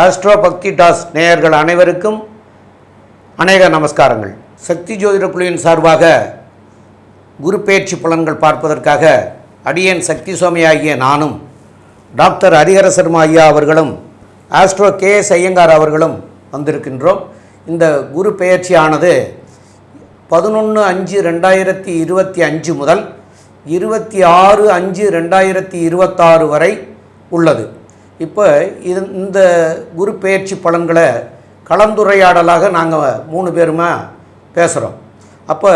Astro பக்தி toss நேயர்கள் அனைவருக்கும் அநேக நமஸ்காரங்கள். சக்தி ஜோதிட குழுவின் சார்பாக குரு பயிற்சி பலன்கள் பார்ப்பதற்காக அடியேன் சக்தி சுவாமி ஆகிய நானும் டாக்டர் ஹரிஹர சர்மா ஐயா அவர்களும் ஆஸ்ட்ரோ கே எஸ் ஐயங்கார் அவர்களும் வந்திருக்கின்றோம். இந்த குரு பெயர்ச்சியானது பதினொன்று அஞ்சு ரெண்டாயிரத்தி இருபத்தி அஞ்சு முதல் இருபத்தி ஆறு அஞ்சு ரெண்டாயிரத்தி இருபத்தாறு வரை உள்ளது. இப்போ இது இந்த குரு பயிற்சி பலன்களை கலந்துரையாடலாக நாங்கள் மூணு பேருமா பேசுகிறோம் அப்போ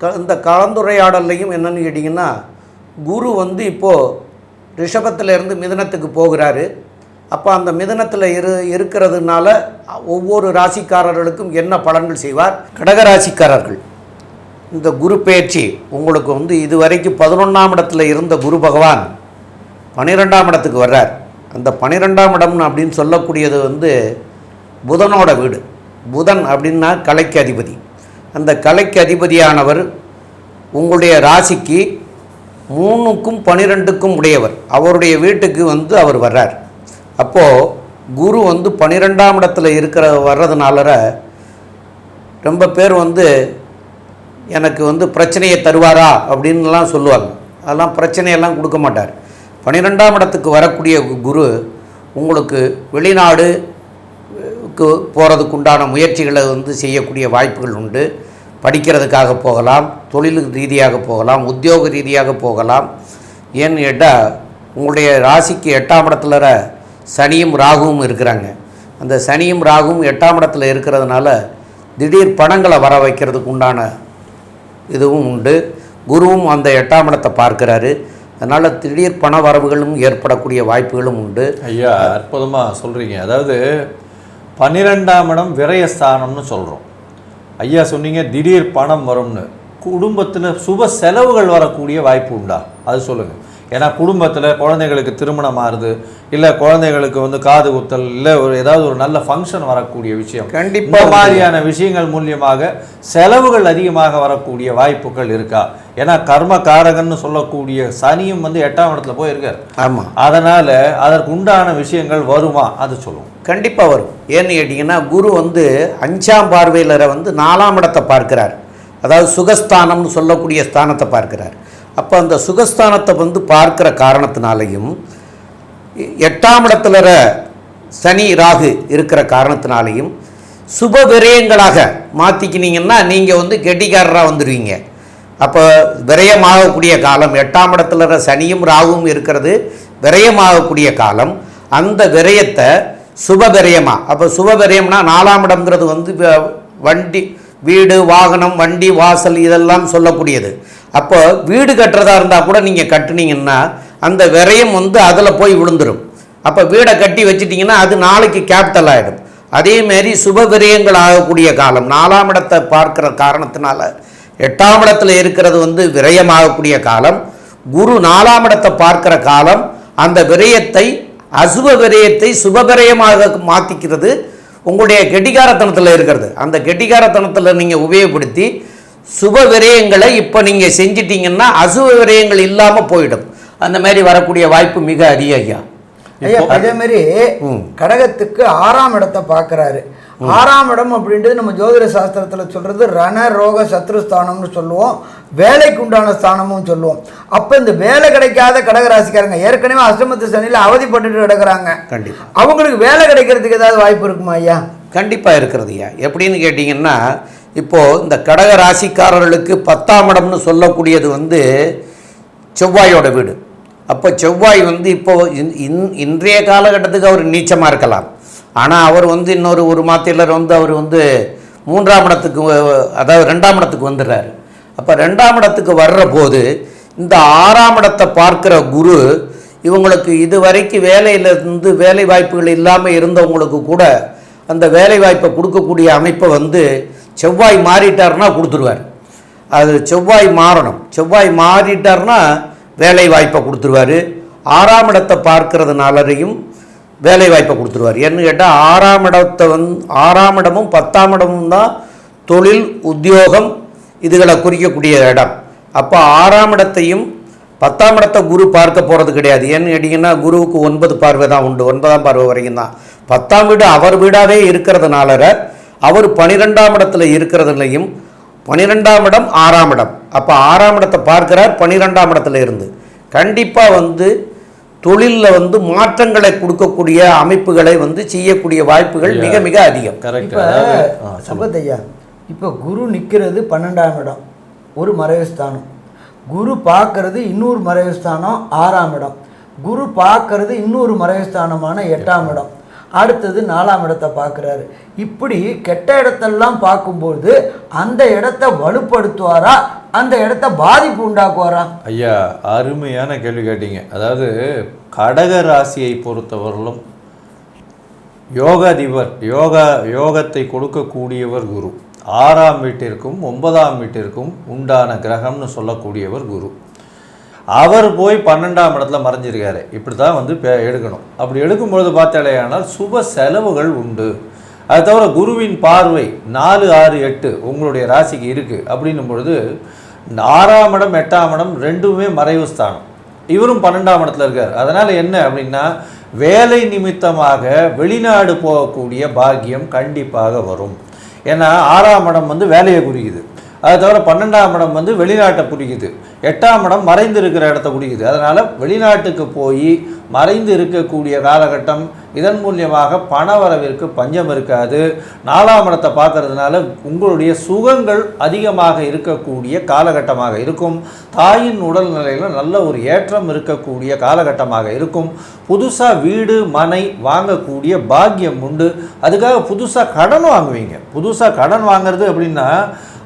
க இந்த கலந்துரையாடல்லையும் என்னென்னு கேட்டிங்கன்னா குரு வந்து இப்போது ரிஷபத்திலேருந்து மிதனத்துக்கு போகிறாரு. அப்போ அந்த மிதனத்தில் இரு இருக்கிறதுனால ஒவ்வொரு ராசிக்காரர்களுக்கும் என்ன பலன்கள் செய்வார்? கடகராசிக்காரர்கள் இந்த குரு பயிற்சி உங்களுக்கு வந்து இதுவரைக்கும் பதினொன்றாம் இடத்துல இருந்த குரு பகவான் பன்னிரெண்டாம் இடத்துக்கு வர்றார். அந்த பன்னிரெண்டாம் இடம் அப்படின்னு சொல்லக்கூடியது வந்து புதனோட வீடு. புதன் அப்படின்னா கலைக்கு அதிபதி. அந்த கலைக்கு அதிபதியானவர் உங்களுடைய ராசிக்கு மூணுக்கும் பன்னிரெண்டுக்கும் உடையவர். அவருடைய வீட்டுக்கு வந்து அவர் வர்றார். அப்போது குரு வந்து பன்னிரெண்டாம் இடத்துல இருக்கிற வர்றதுனால ரொம்ப பேர் வந்து எனக்கு வந்து பிரச்சனையை தருவாரா அப்படின்லாம் சொல்லுவாங்க. அதெல்லாம் பிரச்சனையெல்லாம் கொடுக்க மாட்டார். பன்னிரெண்டாம் இடத்துக்கு வரக்கூடிய குரு உங்களுக்கு வெளிநாடு போகிறதுக்கு உண்டான முயற்சிகளை வந்து செய்யக்கூடிய வாய்ப்புகள் உண்டு. படிக்கிறதுக்காக போகலாம் தொழில் ரீதியாக போகலாம் உத்தியோக ரீதியாக போகலாம். ஏன்னு கேட்டால் உங்களுடைய ராசிக்கு எட்டாம் இடத்துல சனியும் ராகுவும் இருக்கிறாங்க. அந்த சனியும் ராகுவும் எட்டாம் இடத்துல இருக்கிறதுனால திடீர் பணங்களை வர வைக்கிறதுக்கு உண்டான இதுவும் உண்டு. குருவும் அந்த எட்டாம் இடத்தை பார்க்குறாரு. அதனால் திடீர் பண வரவுகளும் ஏற்படக்கூடிய வாய்ப்புகளும் உண்டு. ஐயா அற்புதமா சொல்றீங்க. அதாவது பன்னிரெண்டாம் இடம் விரயஸ்தானம்னு சொல்றோம். ஐயா சொன்னீங்க திடீர் பணம் வரும்னு. குடும்பத்துல சுப செலவுகள் வரக்கூடிய வாய்ப்பு உண்டா? அது சொல்லுங்க. ஏன்னா குடும்பத்துல குழந்தைகளுக்கு திருமணம் ஆறுது இல்ல குழந்தைகளுக்கு வந்து காது குத்தல் இல்ல ஒரு ஏதாவது ஒரு நல்ல ஃபங்க்ஷன் வரக்கூடிய விஷயம். கண்டிப்பா இந்த மாதிரியான விஷயங்கள் மூலியமாக செலவுகள் அதிகமாக வரக்கூடிய வாய்ப்புகள் இருக்கா? ஏன்னா கர்ம காரகன்னு சொல்லக்கூடிய சனியும் வந்து எட்டாம் இடத்துல போயிருக்கார். ஆமாம் அதனால அதற்கு உண்டான விஷயங்கள் வருமா அது சொல்லுவோம். கண்டிப்பாக வரும். ஏன்னு கேட்டிங்கன்னா குரு வந்து அஞ்சாம் பார்வையிலரை வந்து நாலாம் இடத்தை பார்க்கிறார். அதாவது சுகஸ்தானம்னு சொல்லக்கூடிய ஸ்தானத்தை பார்க்கிறார். அப்போ அந்த சுகஸ்தானத்தை வந்து பார்க்கிற காரணத்தினாலையும் எட்டாம் இடத்துல சனி ராகு இருக்கிற காரணத்தினாலையும் சுப விரயங்களாக மாற்றிக்கினீங்கன்னா நீங்கள் வந்து கெட்டிக்காரராக வந்துடுவீங்க அப்போ விரயமாகக்கூடிய காலம் எட்டாம் இடத்துல சனியும் ராகுவும் இருக்கிறது விரயமாகக்கூடிய காலம். அந்த விரயத்தை சுப விரயமாக அப்போ சுப விரயம்னா நாலாம் இடம்ங்கிறது வந்து வண்டி வீடு வாகனம் வண்டி வாசல் இதெல்லாம் சொல்லக்கூடியது. அப்போ வீடு கட்டுறதா இருந்தால் கூட நீங்கள் கட்டுனீங்கன்னா அந்த விரயம் வந்து அதில் போய் விழுந்துடும் அப்போ வீடை கட்டி வச்சிட்டிங்கன்னா அது நாளைக்கு கேபிட்டல் ஆகிடும் அதேமாரி சுப விரயங்கள் ஆகக்கூடிய காலம் நாலாம் இடத்தை பார்க்குற காரணத்தினால எட்டாம் இடத்துல இருக்கிறது வந்து விரயமாகக்கூடிய காலம் குரு நாலாம் இடத்தை பார்க்கிற காலம் அந்த விரயத்தை அசுப விரயத்தை சுப விரயமாக மாற்றிக்கிறது உங்களுடைய கெட்டிகாரத்தனத்தில் இருக்கிறது. அந்த கெட்டிகாரத்தனத்தில் நீங்கள் உபயோகப்படுத்தி சுப விரயங்களை இப்போ நீங்கள் செஞ்சிட்டீங்கன்னா அசுப விரயங்கள் இல்லாமல் போயிடும். அந்த மாதிரி வரக்கூடிய வாய்ப்பு மிக அதிக ஐயா. ஐயா அதே மாதிரி கடகத்துக்கு ஆறாம் இடத்தை பார்க்கறாரு. ஆறாம் இடம் அப்படின்றது நம்ம ஜோதிட சாஸ்திரத்துல சொல்றது ரண ரோக சத்ருஸ்தானம்னு சொல்லுவோம். வேலைக்கு உண்டான ஸ்தானமும் சொல்லுவோம். அப்ப இந்த வேலை கிடைக்காத கடகராசிக்காரங்க ஏற்கனவே அஷ்டமத்து சனியில அவதிப்பட்டுட்டு கிடக்குறாங்க. கண்டிப்பாக அவங்களுக்கு வேலை கிடைக்கிறதுக்கு ஏதாவது வாய்ப்பு இருக்குமா ஐயா? கண்டிப்பாக இருக்கிறது ஐயா. எப்படின்னு கேட்டிங்கன்னா இப்போது இந்த கடக ராசிக்காரர்களுக்கு பத்தாம் இடம்னு சொல்லக்கூடியது வந்து செவ்வாயோட வீடு. அப்போ செவ்வாய் வந்து இப்போ இன்- இன்- இன்றைய காலகட்டத்துக்கு அவர் நீச்சமாக இருக்கலாம். ஆனால் அவர் வந்து இன்னொரு ஒரு மாத்திலர் வந்து அவர் வந்து மூன்றாம் இடத்துக்கு அதாவது ரெண்டாம் இடத்துக்கு வந்துடுறாரு. அப்போ ரெண்டாம் இடத்துக்கு வர்ற போது இந்த ஆறாம் இடத்தை பார்க்குற குரு இவங்களுக்கு இது வரைக்கும் வேலையிலிருந்து வேலை வாய்ப்புகள் இல்லாமல் இருந்தவங்களுக்கு கூட அந்த வேலை வாய்ப்பை கொடுக்கக்கூடிய அமைப்பை வந்து செவ்வாய் மாறிட்டார்னா கொடுத்துருவார். அது செவ்வாய் மாறணும். செவ்வாய் மாறிட்டார்னா வேலை வாய்ப்பை கொடுத்துருவாரு. ஆறாம் இடத்தை பார்க்கறதுனாலரையும் வேலை வாய்ப்பை கொடுத்துருவார். ஏன்னு கேட்டால் ஆறாம் இடத்தை வந்து ஆறாம் இடமும் பத்தாம் இடமும் தான் தொழில் உத்தியோகம் இதுகளை குறிக்கக்கூடிய இடம். அப்போ ஆறாம் இடத்தையும் பத்தாம் இடத்தை குரு பார்க்க போகிறது கிடையாது. ஏன்னு கேட்டிங்கன்னா குருவுக்கு ஒன்பது பார்வை தான் உண்டு. ஒன்பதாம் பார்வை வரைக்கும் தான். பத்தாம் வீடு அவர் வீடாகவே இருக்கிறதுனால அவர் பனிரெண்டாம் இடத்துல இருக்கிறதுலையும் பனிரெண்டாம் இடம் ஆறாம் இடம். அப்போ ஆறாம் இடத்தை பார்க்குறார் பனிரெண்டாம் இடத்துல இருந்து. கண்டிப்பாக வந்து தொழிலில் வந்து மாற்றங்களை கொடுக்கக்கூடிய அமைப்புகளை வந்து செய்யக்கூடிய வாய்ப்புகள் மிக மிக அதிகம். சம்பத் ஐயா இப்போ குரு நிற்கிறது பன்னெண்டாம் இடம் ஒரு மறைவு ஸ்தானம் குரு பார்க்கறது இன்னொரு மறைவு ஸ்தானம் ஆறாம் இடம். குரு பார்க்கறது இன்னொரு மறைவு ஸ்தானமான எட்டாம். இடம். அடுத்தது நாலாம் இடத்தை பார்க்குறாரு. இப்படி கெட்ட இடத்தெல்லாம் பார்க்கும்போது அந்த இடத்த வலுப்படுத்துவாரா? அந்த இடத்த பாதிப்பு உண்டாக்குவாரா? ஐயா அருமையான கேள்வி கேட்டீங்க. அதாவது கடக ராசியை பொறுத்தவரையிலும் யோகாதிபர் யோகா யோகத்தை கொடுக்கக்கூடியவர் குரு. ஆறாம் வீட்டிற்கும் ஒன்பதாம் வீட்டிற்கும் உண்டான கிரகம்னு சொல்லக்கூடியவர் குரு. அவர் போய் பன்னெண்டாம் இடத்துல மறைஞ்சிருக்காரு. இப்படி தான் வந்து பே- எடுக்கணும். அப்படி எடுக்கும்பொழுது பார்த்தாலேயானால் சுப செலவுகள் உண்டு. அது தவிர குருவின் பார்வை நாலு ஆறு எட்டு உங்களுடைய ராசிக்கு இருக்குது அப்படின்னும் பொழுது ஆறாம் இடம் எட்டாம் இடம் ரெண்டுமே மறைவு ஸ்தானம். இவரும் பன்னெண்டாம் இடத்துல இருக்கார். அதனால் என்ன அப்படின்னா வேலை நிமித்தமாக வெளிநாடு போகக்கூடிய பாக்கியம் கண்டிப்பாக வரும். ஏன்னா ஆறாம் இடம் வந்து வேலையை குறிக்குது. அதை தவிர பன்னெண்டாம் இடம் வந்து வெளிநாட்டை குறிக்குது. எட்டாம் இடம் மறைந்து இருக்கிற இடத்த குறிக்குது. அதனால் வெளிநாட்டுக்கு போய் மறைந்து இருக்கக்கூடிய காலகட்டம் இதன் மூலியமாக பண வரவிற்கு பஞ்சம் இருக்காது. நாலாம் இடத்தை பார்க்கறதுனால உங்களுடைய சுகங்கள் அதிகமாக இருக்கக்கூடிய காலகட்டமாக இருக்கும். தாயின் உடல்நிலையில் நல்ல ஒரு ஏற்றம் இருக்கக்கூடிய காலகட்டமாக இருக்கும். புதுசாக வீடு மனை வாங்கக்கூடிய பாக்கியம் உண்டு. அதுக்காக புதுசாக கடன் வாங்குவீங்க. புதுசாக கடன் வாங்குறது அப்படின்னா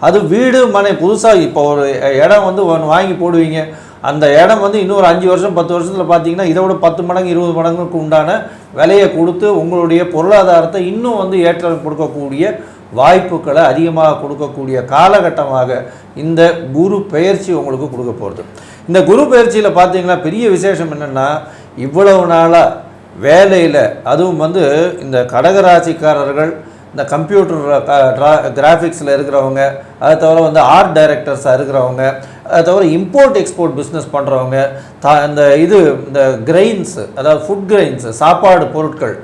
அது வீடு மனை புதுசாக இப்போ ஒரு இடம் வந்து ஒன்று வாங்கி போடுவீங்க. அந்த இடம் வந்து இன்னொரு அஞ்சு வருஷம் பத்து வருஷத்தில் பார்த்தீங்கன்னா இதை விட பத்து மடங்கு இருபது மடங்குக்கு உண்டான விலையை கொடுத்து உங்களுடைய பொருளாதாரத்தை இன்னும் வந்து ஏற்றம் கொடுக்கக்கூடிய வாய்ப்புகளை அதிகமாக கொடுக்கக்கூடிய காலகட்டமாக இந்த குரு பெயர்ச்சி உங்களுக்கு கொடுக்க போகிறது இந்த குரு பயிற்சியில் பார்த்தீங்கன்னா பெரிய விசேஷம் என்னென்னா இவ்வளவு நாளாக வேலையில் அதுவும் வந்து இந்த கடகராசிக்காரர்கள் இந்த கம்ப்யூட்டர் கிராஃபிக்ஸில் இருக்கிறவங்க அதை தவிர வந்து ஆர்ட் டைரக்டர்ஸாக இருக்கிறவங்க அதை தவிர இம்போர்ட் எக்ஸ்போர்ட் பிஸ்னஸ் பண்ணுறவங்க தா இந்த இது இந்த கிரெயின்ஸு அதாவது ஃபுட் கிரெயின்ஸு சாப்பாடு பொருட்கள்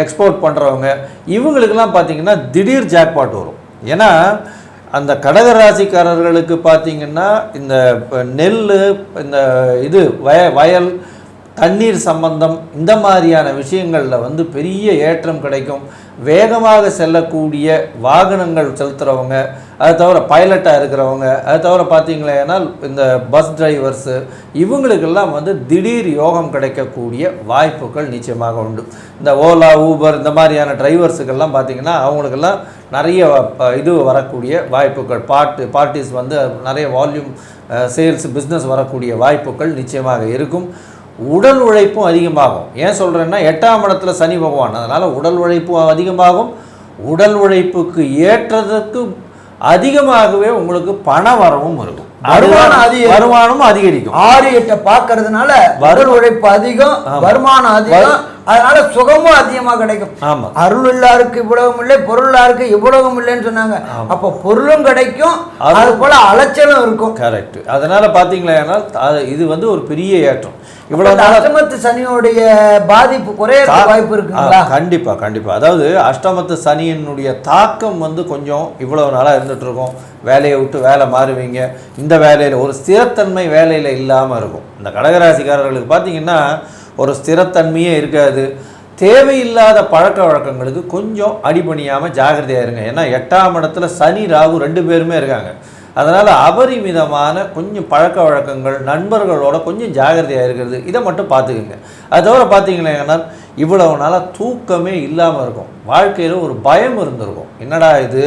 எக்ஸ்போர்ட் பண்ணுறவங்க இவங்களுக்கெல்லாம் பார்த்தீங்கன்னா திடீர் ஜாக்பாட் வரும். ஏன்னா அந்த கடகராசிக்காரர்களுக்கு பார்த்தீங்கன்னா இந்த நெல் இந்த இது வய வயல் தண்ணீர் சம்பந்தம் இந்த மாதிரியான விஷயங்களில் வந்து பெரிய ஏற்றம் கிடைக்கும். வேகமாக செல்லக்கூடிய வாகனங்கள் செலுத்துகிறவங்க அது தவிர பைலட்டாக இருக்கிறவங்க அது தவிர பார்த்தீங்களேன்னா இந்த பஸ் டிரைவர்ஸு இவங்களுக்கெல்லாம் வந்து திடீர் யோகம் கிடைக்கக்கூடிய வாய்ப்புகள் நிச்சயமாக உண்டு. இந்த ஓலா ஊபர் இந்த மாதிரியான டிரைவர்ஸுக்கெல்லாம் பார்த்தீங்கன்னா அவங்களுக்கெல்லாம் நிறைய இது வரக்கூடிய வாய்ப்புகள். பாட்டு பார்ட்டிஸ் வந்து நிறைய வால்யூம் சேல்ஸ் பிஸ்னஸ் வரக்கூடிய வாய்ப்புகள் நிச்சயமாக இருக்கும். உடல் உழைப்பும் அதிகமாகும். ஏன் சொல்கிறேன்னா எட்டாம் இடத்துல சனி பகவான். அதனால் உடல் உழைப்பும் அதிகமாகும். உடல் உழைப்புக்கு ஏற்றதற்கு அதிகமாகவே உங்களுக்கு பண வரவும் இருக்கும். வருமானம் அதிகம். வருமானமும் அதிகரிக்கும். ஆறு எட்டை பார்க்கறதுனால வருள் உழைப்பு அதிகம் வருமானம் அதிகம் அதனால சுகமும் அதிகமா கிடைக்கும். ஆமாம் அருள் இல்லாருக்கு இவ்வளவும் இல்லை பொருள் இல்லாருக்கு இவ்வளவும் இல்லைன்னு சொன்னாங்க. அப்போ பொருளும் கிடைக்கும் அது போல அலைச்சலும் இருக்கும். கரெக்ட் அதனால் பார்த்தீங்களா இது வந்து ஒரு பெரிய ஏற்றம். இவ்வளோ இந்த அஷ்டமத்து சனியோடைய பாதிப்பு குறையறதுக்கு வாய்ப்பு இருக்குங்களா? கண்டிப்பா கண்டிப்பா. அதாவது அஷ்டமத்து சனியினுடைய தாக்கம் வந்து கொஞ்சம் இவ்வளவு நாளா இருந்துட்டு இருக்கும் வேலையை விட்டு வேலை மாறுவீங்க. இந்த வேலையில ஒரு ஸ்திரத்தன்மை வேலையில இல்லாம இருக்கும். இந்த கடகராசிக்காரர்களுக்கு பார்த்தீங்கன்னா ஒரு ஸ்திரத்தன்மையே இருக்காது. தேவையில்லாத பழக்க வழக்கங்களுக்கு கொஞ்சம் அடிபணியாமல் ஜாகிரதையாக இருங்க. ஏன்னா எட்டாம் இடத்துல சனி ராகு ரெண்டு பேருமே இருக்காங்க. அதனால் அபரிமிதமான கொஞ்சம் பழக்க வழக்கங்கள் நண்பர்களோட கொஞ்சம் ஜாகிரதையாக இருக்கிறது இதை மட்டும் பார்த்துக்குங்க. அது தவிர பார்த்தீங்கன்னா இவ்வளவு நாளாக தூக்கமே இல்லாமல் இருக்கும். வாழ்க்கையில் ஒரு பயம் இருந்திருக்கும். என்னடா இது?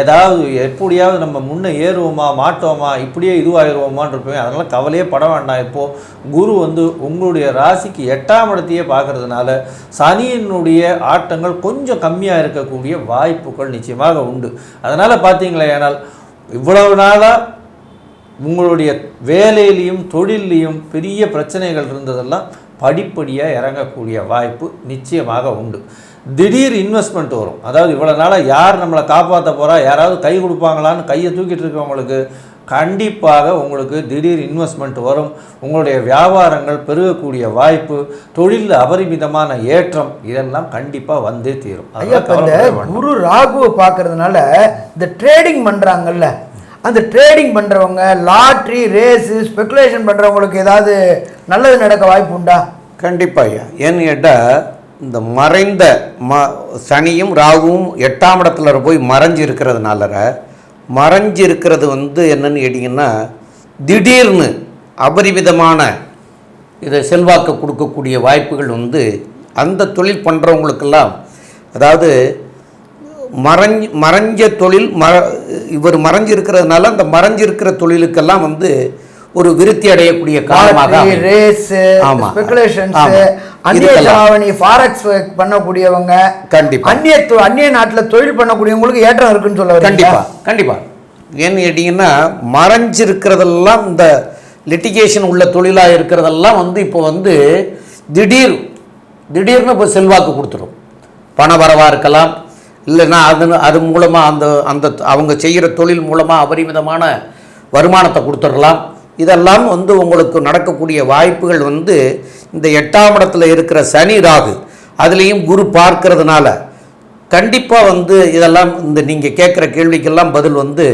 ஏதாவது எப்படியாவது நம்ம முன்னே ஏறுவோமா மாட்டோமா இப்படியே இதுவாகிடுவோமான்னு இருப்பேன் அதனால் கவலையே பட வேண்டாம். இப்போது குரு வந்து உங்களுடைய ராசிக்கு எட்டாம் இடத்தையே பார்க்கறதுனால சனியினுடைய ஆட்டங்கள் கொஞ்சம் கம்மியாக இருக்கக்கூடிய வாய்ப்புகள் நிச்சயமாக உண்டு. அதனால் பார்த்தீங்களே ஏனால் இவ்வளவு நாளாக உங்களுடைய வேலையிலையும் தொழிலையும் பெரிய பிரச்சனைகள் இருந்ததெல்லாம் படிப்படியாக இறங்கக்கூடிய வாய்ப்பு நிச்சயமாக உண்டு. திடீர் இன்வெஸ்ட்மெண்ட் வரும். அதாவது இவ்வளோ நாளாக யார் நம்மளை காப்பாற்ற போகிறா யாராவது கை கொடுப்பாங்களான்னு கையை தூக்கிட்டு இருக்கவங்களுக்கு கண்டிப்பாக உங்களுக்கு திடீர் இன்வெஸ்ட்மெண்ட் வரும். உங்களுடைய வியாபாரங்கள் பெருகக்கூடிய வாய்ப்பு தொழிலில் அபரிமிதமான ஏற்றம் இதெல்லாம் கண்டிப்பாக வந்தே தீரும். ஐயா. குரு ராகுவை பார்க்கறதுனால இந்த ட்ரேடிங் பண்ணுறாங்கல்ல அந்த ட்ரேடிங் பண்ணுறவங்க லாட்ரி ரேஸு ஸ்பெகுலேஷன் பண்ணுறவங்களுக்கு ஏதாவது நல்லது நடக்க வாய்ப்பு உண்டா? கண்டிப்பாக ஐயா. ஏன்னு கேட்டால் இந்த மறைந்த ம சனியும் ராகுவும் எட்டாம் இடத்துல போய் மறைஞ்சு இருக்கிறதுனால மறைஞ்சு இருக்கிறது வந்து என்னன்னு கேட்டிங்கன்னா திடீர்னு அபரிவிதமான இதை செல்வாக்கு கொடுக்கக்கூடிய வாய்ப்புகள் வந்து அந்த தொழில் பண்ணுறவங்களுக்கெல்லாம் அதாவது மறைஞ்ச மறைஞ்ச தொழில் மற இவர் மறைஞ்சிருக்கிறதுனால அந்த மறைஞ்சிருக்கிற தொழிலுக்கெல்லாம் வந்து ஒரு விருத்தி அடையக்கூடிய காலமாக. ரேஸ். ஸ்பெகுலேஷன்ஸ். அந்நிய இதுக்கெல்லாம். செலாவணி ஃபாரெக்ஸ் பண்ணக்கூடியவங்க கண்டிப்பா. அந்நிய அந்நிய நாட்டில் தொழில் பண்ணக்கூடியவங்களுக்கு ஏற்றம் இருக்குன்னு சொல்ல வரீங்களா? கண்டிப்பா கண்டிப்பா ஏன்னு கேட்டிங்கன்னா மறைஞ்சிருக்கிறதெல்லாம் இந்த லிட்டிகேஷன் உள்ள தொழிலாக இருக்கிறதெல்லாம் வந்து இப்போ வந்து திடீர் திடீர்னு இப்போ செல்வாக்கு கொடுத்துரும் பணவரவாக இருக்கலாம் இல்லைன்னா அது அது மூலமாக அந்த அந்த அவங்க செய்கிற தொழில் மூலமாக அபரிமிதமான வருமானத்தை கொடுத்துடலாம். இதெல்லாம் வந்து உங்களுக்கு நடக்கக்கூடிய வாய்ப்புகள் வந்து இந்த எட்டாம் இடத்துல இருக்கிற சனி ராகு அதுலேயும் குரு பார்க்கறதுனால கண்டிப்பாக வந்து இதெல்லாம் இந்த நீங்கள் கேட்குற கேள்விக்கெல்லாம் பதில் வந்து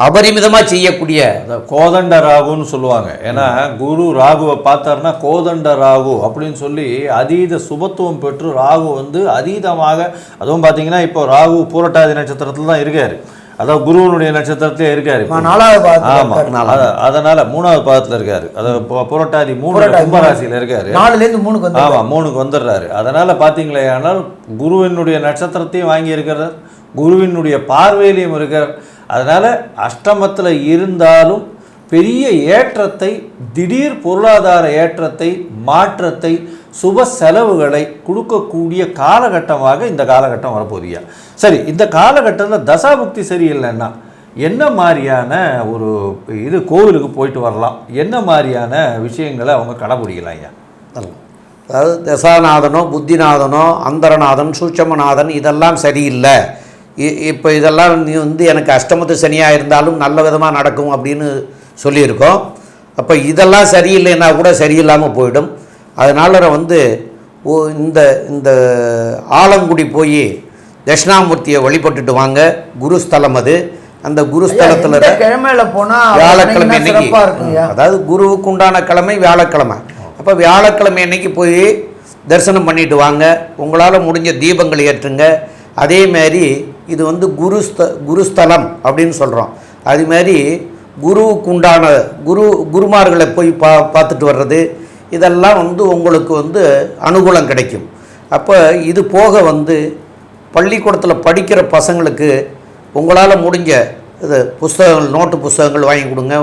அபரிமிதமாக செய்யக்கூடிய கோதண்ட ராகுன்னு சொல்லுவாங்க. ஏன்னா குரு ராகுவை பார்த்தாருன்னா கோதண்ட ராகு அப்படின்னு சொல்லி அதீத சுபத்துவம் பெற்று ராகு வந்து அதீதமாக அதுவும் பார்த்தீங்கன்னா இப்போ ராகு பூரட்டாதி நட்சத்திரத்தில் தான் இருக்காரு. அதாவது குருவனுடைய நட்சத்திரத்திலே இருக்காரு. நாலாவது பாதத்துல ஆமா இருக்காரு. அத- அதனால மூணாவது பாதத்துல இருக்காரு. அதாவது புரட்டாதி மூணு கும்பராசியில இருக்காரு. நாலுல இருந்து மூணுக்கு வந்து ஆமா மூணுக்கு வந்துடுறாரு. அதனால பாத்தீங்களே ஆனால் குருவினுடைய நட்சத்திரத்தையும் வாங்கி இருக்கிறார். குருவினுடைய பார்வையிலையும் இருக்கிறார். அதனால் அஷ்டமத்தில் இருந்தாலும் பெரிய ஏற்றத்தை திடீர் பொருளாதார ஏற்றத்தை மாற்றத்தை சுப செலவுகளை கொடுக்கக்கூடிய காலகட்டமாக இந்த காலகட்டம் வரப்போதியா சரி இந்த காலகட்டத்தில் தசாபுக்தி சரியில்லைன்னா என்ன மாதிரியான ஒரு இது கோவிலுக்கு போயிட்டு வரலாம்? என்ன மாதிரியான விஷயங்களை அவங்க கடைபிடிக்கலாம் ஐயா? அதாவது தசாநாதனோ புத்திநாதனோ அந்தரநாதன் சூட்சமநாதன் இதெல்லாம் சரியில்லை. இப்போ இதெல்லாம் நீ வந்து எனக்கு அஷ்டமத்து சனியாக இருந்தாலும் நல்ல விதமாக நடக்கும் அப்படின்னு சொல்லியிருக்கோம். அப்போ இதெல்லாம் சரியில்லைன்னா கூட சரியில்லாமல் போயிடும். அதனால் வந்து ஓ இந்த இந்த ஆலங்குடி போய் தட்சிணாமூர்த்தியை வழிபட்டுட்டு வாங்க. குருஸ்தலம் அது. அந்த குருஸ்தலத்தில் கிழமையில போனா வியாழக்கிழமை இருக்குங்கய்யா அதாவது குருவுக்கு உண்டான கிழமை வியாழக்கிழமை. அப்போ வியாழக்கிழமை அன்னைக்கு போய் தரிசனம் பண்ணிட்டு வாங்க. உங்களால் முடிஞ்ச தீபங்கள் ஏற்றுங்க. அதே மாதிரி இது வந்து குருஸ்த குருஸ்தலம் அப்படின்னு சொல்கிறோம் அது மாதிரி குருவுக்கு உண்டான குரு குருமார்களை போய் பா பார்த்துட்டு வர்றது இதெல்லாம் வந்து உங்களுக்கு வந்து அனுகூலம் கிடைக்கும். அப்போ இது போக வந்து பள்ளிக்கூடத்தில் படிக்கிற பசங்களுக்கு உங்களால் முடிஞ்ச இது புஸ்தகங்கள் நோட்டு புஸ்தகங்கள் வாங்கி கொடுங்க.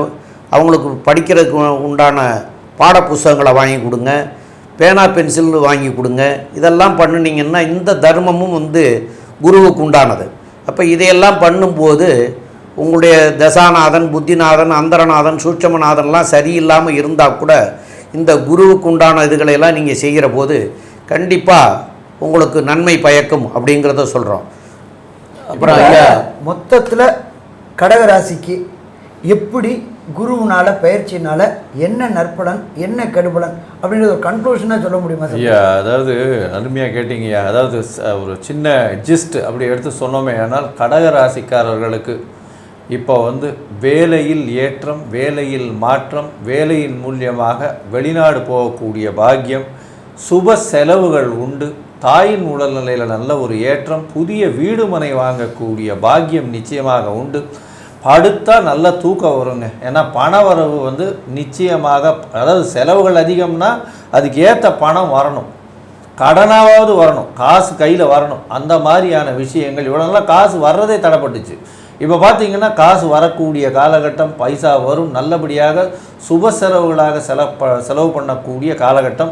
அவங்களுக்கு படிக்கிறதுக்கு உண்டான பாட புஸ்தகங்களை வாங்கி கொடுங்க. பேனா பென்சில் வாங்கி கொடுங்க. இதெல்லாம் பண்ணுனீங்கன்னா இந்த தர்மமும் வந்து குருவுக்கு உண்டானது. அப்போ இதையெல்லாம் பண்ணும்போது உங்களுடைய தசாநாதன் புத்திநாதன் அந்தரநாதன் சூட்சமநாதன்லாம் சரியில்லாமல் இருந்தால் கூட இந்த குருவுக்கு உண்டான இதுகளையெல்லாம் நீங்கள் செய்கிற போது கண்டிப்பாக உங்களுக்கு நன்மை பயக்கும் அப்படிங்கிறத சொல்கிறோம் அப்புறம் மொத்தத்துல கடகராசிக்கு எப்படி குருவினால் பயிற்சினால என்ன நற்பலன் என்ன கெடுபலன் அப்படின்றது ஒரு கன்க்ளூஷனாக சொல்ல முடியுமா ஐயா அதாவது அருமையாக கேட்டீங்கய்யா அதாவது ஒரு சின்ன ஜிஸ்ட் அப்படி எடுத்து சொன்னோமே ஆனால் கடக ராசிக்காரர்களுக்கு இப்போ வந்து வேலையில் ஏற்றம் வேலையில் மாற்றம் வேலையின் மூலியமாக வெளிநாடு போகக்கூடிய பாக்கியம் சுப செலவுகள் உண்டு தாயின் உடல்நிலையில் நல்ல ஒரு ஏற்றம் புதிய வீடு மனை வாங்கக்கூடிய பாக்கியம் நிச்சயமாக உண்டு. படுத்தா நல்ல தூக்கம் வருங்க. ஏன்னா பண வரவு வந்து நிச்சயமாக அதாவது செலவுகள் அதிகம்னா அதுக்கு ஏற்ற பணம் வரணும். கடனாவது வரணும். காசு கையில் வரணும். அந்த மாதிரியான விஷயங்கள் இவ்வளோ நல்லா காசு வர்றதே தடைப்பட்டுச்சு. இப்போ பார்த்தீங்கன்னா காசு வரக்கூடிய காலகட்டம் பைசா வரும். நல்லபடியாக சுப செலவுகளாக செலவு செலவு பண்ணக்கூடிய காலகட்டம்.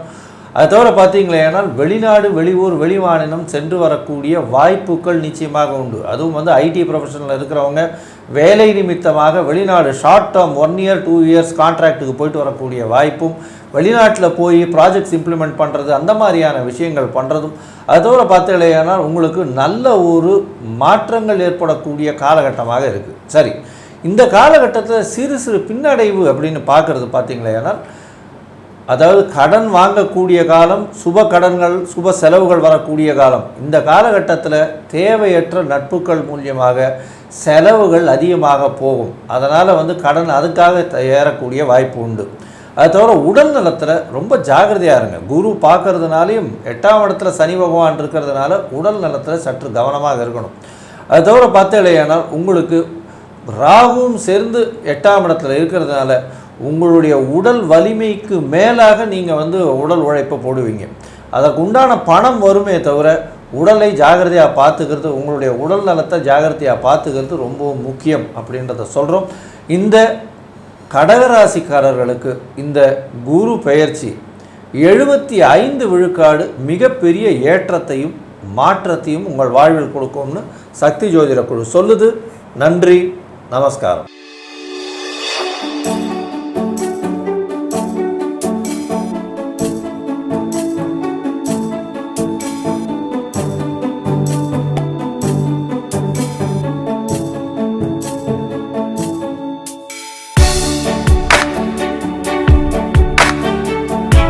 அதை தவிர பார்த்தீங்களேனால் வெளிநாடு வெளியூர் வெளிமாநிலம் சென்று வரக்கூடிய வாய்ப்புகள் நிச்சயமாக உண்டு. அதுவும் வந்து ஐடி ப்ரொஃபஷனில் இருக்கிறவங்க வேலை நிமித்தமாக வெளிநாடு short term one year two years கான்ட்ராக்ட்டுக்கு போயிட்டு வரக்கூடிய வாய்ப்பும் வெளிநாட்டில் போய் ப்ராஜெக்ட்ஸ் இம்ப்ளிமெண்ட் பண்ணுறது அந்த மாதிரியான விஷயங்கள் பண்ணுறதும் அது தவிர பார்த்தீங்களேனால் உங்களுக்கு நல்ல ஒரு மாற்றங்கள் ஏற்படக்கூடிய காலகட்டமாக இருக்குது சரி இந்த காலகட்டத்தில் சிறு சிறு பின்னடைவு அப்படின்னு பார்க்குறது பார்த்தீங்களேனால் அதாவது கடன் வாங்கக்கூடிய காலம் சுப கடன்கள் சுப செலவுகள் வரக்கூடிய காலம் இந்த காலகட்டத்தில் தேவையற்ற நட்புகள் மூலியமாக செலவுகள் அதிகமாக போகும். அதனால் வந்து கடன் அதுக்காக த- ஏறக்கூடிய வாய்ப்பு உண்டு. அது தவிர உடல் நலத்தில் ரொம்ப ஜாகிரதையாக இருங்க. குரு பார்க்கறதுனாலையும் எட்டாம் இடத்துல சனி பகவான் இருக்கிறதுனால உடல் நலத்தில் சற்று கவனமாக இருக்கணும். அது தவிர பார்த்தீங்களேனால் உங்களுக்கு ராகுவும் சேர்ந்து எட்டாம் இடத்துல இருக்கிறதுனால உங்களுடைய உடல் வலிமைக்கு மேலாக நீங்கள் வந்து உடல் உழைப்பை போடுவீங்க. அதற்கு உண்டான பணம் வருமே தவிர உடலை ஜாகிரதையாக பார்த்துக்கிறது உங்களுடைய உடல் நலத்தை ஜாகிரதையாக பார்த்துக்கிறது ரொம்ப முக்கியம் அப்படின்றத சொல்கிறோம் இந்த கடகராசிக்காரர்களுக்கு இந்த குரு பெயர்ச்சி எழுபத்தி ஐந்து விழுக்காடு மிகப்பெரிய ஏற்றத்தையும் மாற்றத்தையும் உங்கள் வாழ்வில் கொடுக்கும்னு சக்தி ஜோதிட குழு சொல்லுது. நன்றி நமஸ்காரம்.